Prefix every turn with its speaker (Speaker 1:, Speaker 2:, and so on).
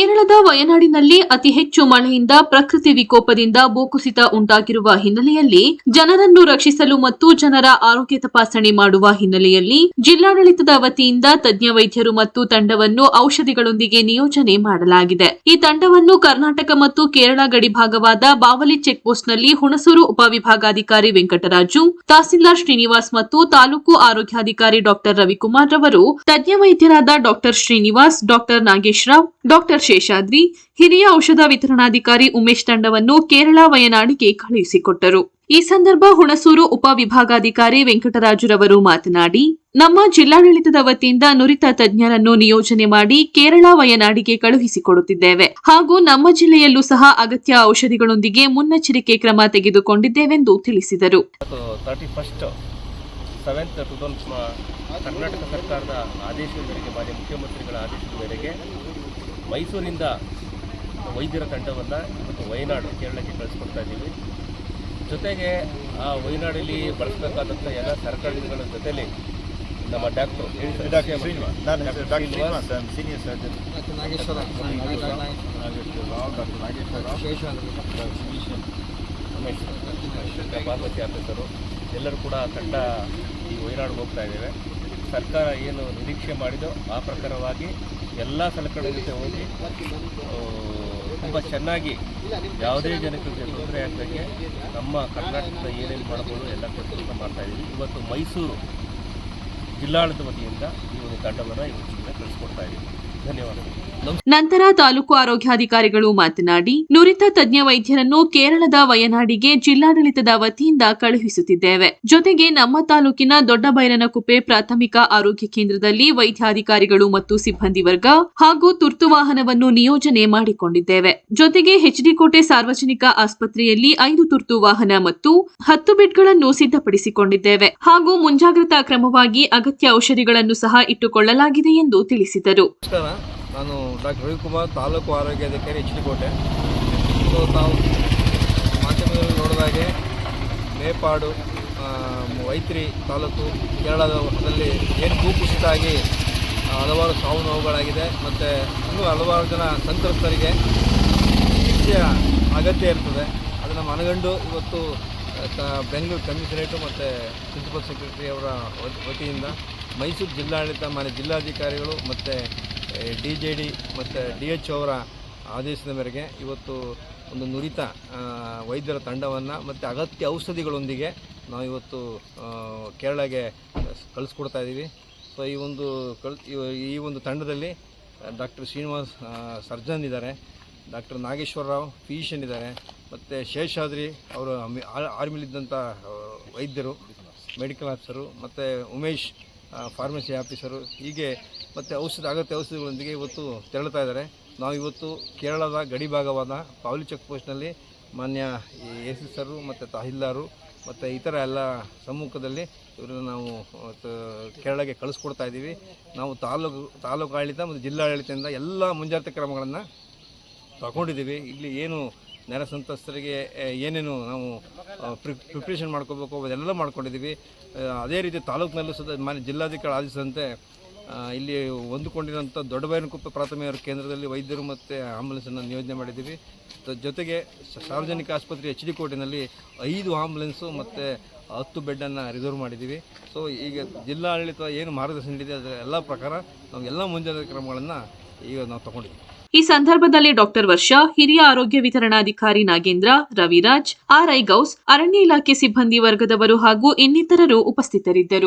Speaker 1: ಕೇರಳದ ವಯನಾಡಿನಲ್ಲಿ ಅತಿ ಹೆಚ್ಚು ಮಳೆಯಿಂದ ಪ್ರಕೃತಿ ವಿಕೋಪದಿಂದ ಭೂಕುಸಿತ ಉಂಟಾಗಿರುವ ಹಿನ್ನೆಲೆಯಲ್ಲಿ ಜನರನ್ನು ರಕ್ಷಿಸಲು ಮತ್ತು ಜನರ ಆರೋಗ್ಯ ತಪಾಸಣೆ ಮಾಡುವ ಹಿನ್ನೆಲೆಯಲ್ಲಿ ಜಿಲ್ಲಾಡಳಿತದ ವತಿಯಿಂದ ತಜ್ಞ ವೈದ್ಯರು ಮತ್ತು ತಂಡವನ್ನು ಔಷಧಿಗಳೊಂದಿಗೆ ನಿಯೋಜನೆ ಮಾಡಲಾಗಿದೆ. ಈ ತಂಡವನ್ನು ಕರ್ನಾಟಕ ಮತ್ತು ಕೇರಳ ಗಡಿ ಭಾಗವಾದ ಬಾವಲಿ ಚೆಕ್ ಪೋಸ್ಟ್ನಲ್ಲಿ ಹುಣಸೂರು ಉಪವಿಭಾಗಾಧಿಕಾರಿ ವೆಂಕಟರಾಜು, ತಹಸೀಲ್ದಾರ್ ಶ್ರೀನಿವಾಸ್ ಮತ್ತು ತಾಲೂಕು ಆರೋಗ್ಯಾಧಿಕಾರಿ ಡಾಕ್ಟರ್ ರವಿಕುಮಾರ್ ರವರು, ತಜ್ಞ ವೈದ್ಯರಾದ doctor Srinivas, doctor Nagesh Rao, doctor Seshadri ಹಿರಿಯ ಔಷಧ ವಿತರಣಾಧಿಕಾರಿ ಉಮೇಶ್ ತಂಡವನ್ನು ಕೇರಳ ವಯನಾಡಿಗೆ ಕಳುಹಿಸಿಕೊಟ್ಟರು. ಈ ಸಂದರ್ಭ ಹುಣಸೂರು ಉಪವಿಭಾಗಾಧಿಕಾರಿ ವೆಂಕಟರಾಜುರವರು ಮಾತನಾಡಿ, ನಮ್ಮ ಜಿಲ್ಲಾಡಳಿತದ ವತಿಯಿಂದ ನುರಿತ ತಜ್ಞರನ್ನು ನಿಯೋಜನೆ ಮಾಡಿ ಕೇರಳ ವಯನಾಡಿಗೆ ಕಳುಹಿಸಿಕೊಡುತ್ತಿದ್ದೇವೆ. ಹಾಗೂ ನಮ್ಮ ಜಿಲ್ಲೆಯಲ್ಲೂ ಸಹ ಅಗತ್ಯ ಔಷಧಿಗಳೊಂದಿಗೆ ಮುನ್ನೆಚ್ಚರಿಕೆ ಕ್ರಮ ತೆಗೆದುಕೊಂಡಿದ್ದೇವೆಂದು ತಿಳಿಸಿದರು.
Speaker 2: ಕರ್ನಾಟಕ ಸರ್ಕಾರದ ಆದೇಶದ ಮೇರೆಗೆ, ಮಾನ್ಯ ಮುಖ್ಯಮಂತ್ರಿಗಳ ಆದೇಶದ ಮೇರೆಗೆ ಮೈಸೂರಿಂದ ವೈದ್ಯರ ತಂಡವನ್ನು ಇವತ್ತು ವಯನಾಡು ಕೇರಳಕ್ಕೆ ಕಳಿಸ್ಕೊಡ್ತಾ ಇದ್ದೀವಿ. ಜೊತೆಗೆ ಆ ವಯನಾಡಲ್ಲಿ ಬಳಸಬೇಕಾದಂಥ ಎಲ್ಲ ಸರ್ಕಾರಗಳ ಜೊತೆಯಲ್ಲಿ ನಮ್ಮ doctor Bhagavathi
Speaker 3: Srinivas.
Speaker 2: Doctor
Speaker 3: doctor
Speaker 2: Srinivas,
Speaker 3: Srinivas ನಾನು ಸೀನಿಯರ್ ಸರ್ಜನ್
Speaker 2: ಫಾರ್ಮಸಿ ಆಫೀಸರು. ಎಲ್ಲರೂ ಕೂಡ ತಂಡ ಈ ವಯನಾಡಿಗೆ ಹೋಗ್ತಾ ಇದ್ದೇವೆ. ಸರ್ಕಾರ ಏನು ನಿರೀಕ್ಷೆ ಮಾಡಿದೋ ಆ ಪ್ರಕಾರವಾಗಿ ಎಲ್ಲ ಸಲಕರಣೆ ಹೋಗಿ ತುಂಬ ಚೆನ್ನಾಗಿ ಯಾವುದೇ ಜನಕ್ಕೆ ತೊಂದರೆ ಆಗ್ತಕ್ಕೆ ನಮ್ಮ ಕರ್ನಾಟಕದ ಏನೇನು ಮಾಡ್ಬೋದು ಎಲ್ಲ ಕೆಲಸ ಮಾಡ್ತಾ ಇದ್ದೀವಿ. ಇವತ್ತು ಮೈಸೂರು ಜಿಲ್ಲಾಡಳಿತ ವತಿಯಿಂದ ಈ ಒಂದು ತಂಡವನ್ನು ಇವತ್ತು ಕಳಿಸ್ಕೊಡ್ತಾ ಇದ್ದೀವಿ. ಧನ್ಯವಾದಗಳು.
Speaker 1: ನಂತರ ತಾಲೂಕು ಆರೋಗ್ಯಾಧಿಕಾರಿಗಳು ಮಾತನಾಡಿ ನುರಿತ ತಜ್ಞ ವೈದ್ಯರನ್ನು ಕೇರಳದ ವಯನಾಡಿಗೆ ಜಿಲ್ಲಾಡಳಿತದ ವತಿಯಿಂದ ಕಳುಹಿಸುತ್ತಿದ್ದೇವೆ. ಜೊತೆಗೆ ನಮ್ಮ ತಾಲೂಕಿನ ದೊಡ್ಡಬೈರನಕುಪ್ಪೆ ಪ್ರಾಥಮಿಕ ಆರೋಗ್ಯ ಕೇಂದ್ರದಲ್ಲಿ ವೈದ್ಯಾಧಿಕಾರಿಗಳು ಮತ್ತು ಸಿಬ್ಬಂದಿ ವರ್ಗ ಹಾಗೂ ತುರ್ತು ವಾಹನವನ್ನು ನಿಯೋಜನೆ ಮಾಡಿಕೊಂಡಿದ್ದೇವೆ. ಜೊತೆಗೆ ಹೆಚ್ಡಿಕೋಟೆ ಕೋಟೆ ಸಾರ್ವಜನಿಕ ಆಸ್ಪತ್ರೆಯಲ್ಲಿ ಐದು ತುರ್ತು ವಾಹನ ಮತ್ತು ಹತ್ತು ಬೆಡ್ಗಳನ್ನು ಸಿದ್ಧಪಡಿಸಿಕೊಂಡಿದ್ದೇವೆ ಹಾಗೂ ಮುಂಜಾಗ್ರತಾ ಕ್ರಮವಾಗಿ ಅಗತ್ಯ ಔಷಧಿಗಳನ್ನು ಸಹ ಇಟ್ಟುಕೊಳ್ಳಲಾಗಿದೆ ಎಂದು ತಿಳಿಸಿದರು.
Speaker 4: ನಾನು ಡಾಕ್ಟರ್ ರವಿಕುಮಾರ್ ತಾಲೂಕು ಆರೋಗ್ಯಾಧಿಕಾರಿ ಎಚ್ ಡಿ ಕೋಟೆ ಸೊ, ತಾವು ಮಾಧ್ಯಮದಲ್ಲಿ ನೋಡಿದಾಗೆ ಮೇಪಾಡು ವೈತ್ರಿ ತಾಲೂಕು ಕೇರಳದಲ್ಲಿ ಏನು ಭೂಕುಸಿತ ಆಗಿ ಹಲವಾರು ಸಾವು ನೋವುಗಳಾಗಿದೆ. ಮತ್ತು ಇನ್ನೂ ಹಲವಾರು ಜನ ಸಂತ್ರಸ್ತರಿಗೆ ಚಿಕಿತ್ಸೆಯ ಅಗತ್ಯ ಇರ್ತದೆ. ಅದನ್ನು ಮನಗಂಡು ಇವತ್ತು ಬೆಂಗಳೂರು ಕಮಿಷನರೇಟು ಮತ್ತು ಪ್ರಿನ್ಸಿಪಲ್ ಸೆಕ್ರೆಟರಿ ಅವರ ವತ್- ವತಿಯಿಂದ ಮೈಸೂರು ಜಿಲ್ಲಾಡಳಿತ, ಮಾನ್ಯ ಜಿಲ್ಲಾಧಿಕಾರಿಗಳು ಮತ್ತು ಡಿ ಜೆ ಡಿ ಮತ್ತು ಡಿ ಎಚ್ ಅವರ ಆದೇಶದ ಮೇರೆಗೆ ಇವತ್ತು ಒಂದು ನುರಿತ ವೈದ್ಯರ ತಂಡವನ್ನು ಮತ್ತು ಅಗತ್ಯ ಔಷಧಿಗಳೊಂದಿಗೆ ನಾವು ಇವತ್ತು ಕೇರಳಗೆ ಕಳಿಸ್ಕೊಡ್ತಾ ಇದ್ದೀವಿ ಸೊ ಈ ಒಂದು ಕಳ್, ಈ- ಒಂದು ತಂಡದಲ್ಲಿ ಡಾಕ್ಟರ್ ಶ್ರೀನಿವಾಸ್ ಸರ್ಜನ್ ಇದ್ದಾರೆ, ಡಾಕ್ಟರ್ ನಾಗೇಶ್ವರ ರಾವ್, ಫಿಸಿಷಿಯನ್ ಇದ್ದಾರೆ, ಮತ್ತು ಶೇಷಾದ್ರಿ ಅವರು ಆರ್ಮಿಲಿದ್ದಂಥ ವೈದ್ಯರು, ಮೆಡಿಕಲ್ ಆಫೀಸರು, ಮತ್ತು ಉಮೇಶ್ ಫಾರ್ಮಸಿ ಆಫೀಸರು, ಹೀಗೆ ಮತ್ತು ಔಷಧ ಅಗತ್ಯ ಔಷಧಿಗಳೊಂದಿಗೆ ಇವತ್ತು ತೆರಳುತ್ತಾ ಇದ್ದಾರೆ. ನಾವು ಇವತ್ತು ಕೇರಳದ ಗಡಿ ಭಾಗವಾದ ಪಾವಲಿ ಚೆಕ್ ಪೋಸ್ಟ್ನಲ್ಲಿ ಮಾನ್ಯ ಎ ಸಿ ಸರು ಮತ್ತು ತಹಿಲ್ದಾರು ಮತ್ತು ಇತರ ಎಲ್ಲ ಸಮ್ಮುಖದಲ್ಲಿ ಇವರನ್ನು ನಾವು ಕೇರಳಕ್ಕೆ ಕಳಿಸ್ಕೊಡ್ತಾ ಇದ್ದೀವಿ. ನಾವು ತಾಲೂಕು ತಾಲೂಕು ಆಡಳಿತ ಮತ್ತು ಜಿಲ್ಲಾಡಳಿತದಿಂದ ಎಲ್ಲ ಮುಂಜಾಗ್ರತಾ ಕ್ರಮಗಳನ್ನು ತಗೊಂಡಿದ್ದೀವಿ. ಇಲ್ಲಿ ಏನು ನೆರೆ ಸಂತ್ರಸ್ತರಿಗೆ ಏನೇನು ನಾವು ಪ್ರಿಪ್ರೇಷನ್ ಮಾಡ್ಕೋಬೇಕು ಅದೆಲ್ಲ ಮಾಡ್ಕೊಂಡಿದ್ದೀವಿ. ಅದೇ ರೀತಿ ತಾಲೂಕಿನಲ್ಲೂ ಸದ ಮಾನ್ಯ ಜಿಲ್ಲಾಧಿಕಾರಿ ಆದೇಶದಂತೆ ಆ, ಇಲ್ಲಿ ಹೊಂದಿಕೊಂಡಿರೋಂಥ ದೊಡ್ಡಬೈನಕುಪ್ಪೆ ಪ್ರಾಥಮಿಕ ಕೇಂದ್ರದಲ್ಲಿ ವೈದ್ಯರು ಮತ್ತು ಆಂಬುಲೆನ್ಸನ್ನು ನಿಯೋಜನೆ ಮಾಡಿದ್ದೀವಿ. ಜೊತೆಗೆ ಸಾರ್ವಜನಿಕ ಆಸ್ಪತ್ರೆ ಎಚ್ ಡಿ ಕೋಟಿನಲ್ಲಿ ಐದು ಆಂಬುಲೆನ್ಸು ಮತ್ತು ಹತ್ತು ಬೆಡ್ಡನ್ನು ರಿಸರ್ವ್ ಮಾಡಿದ್ದೀವಿ. ಸೊ, ಈಗ ಜಿಲ್ಲಾಡಳಿತ ಏನು ಮಾರ್ಗದರ್ಶನ ನೀಡಿದೆ ಅದರ ಎಲ್ಲ ಪ್ರಕಾರ ನಾವು ಎಲ್ಲ ಮುಂಜಾಗ್ರತಾ ಕ್ರಮಗಳನ್ನು ಈಗ ನಾವು ತಗೊಂಡಿದ್ದೀವಿ.
Speaker 1: ಈ ಸಂದರ್ಭದಲ್ಲಿ ಡಾಕ್ಟರ್ ವರ್ಷ, ಹಿರಿಯ ಆರೋಗ್ಯ ವಿತರಣಾಧಿಕಾರಿ ನಾಗೇಂದ್ರ, ರವಿರಾಜ್, ಆರ್ಐ ಗೌಸ್, ಅರಣ್ಯ ಇಲಾಖೆ ಸಿಬ್ಬಂದಿ ವರ್ಗದವರು ಹಾಗೂ ಇನ್ನಿತರರು ಉಪಸ್ಥಿತರಿದ್ದರು.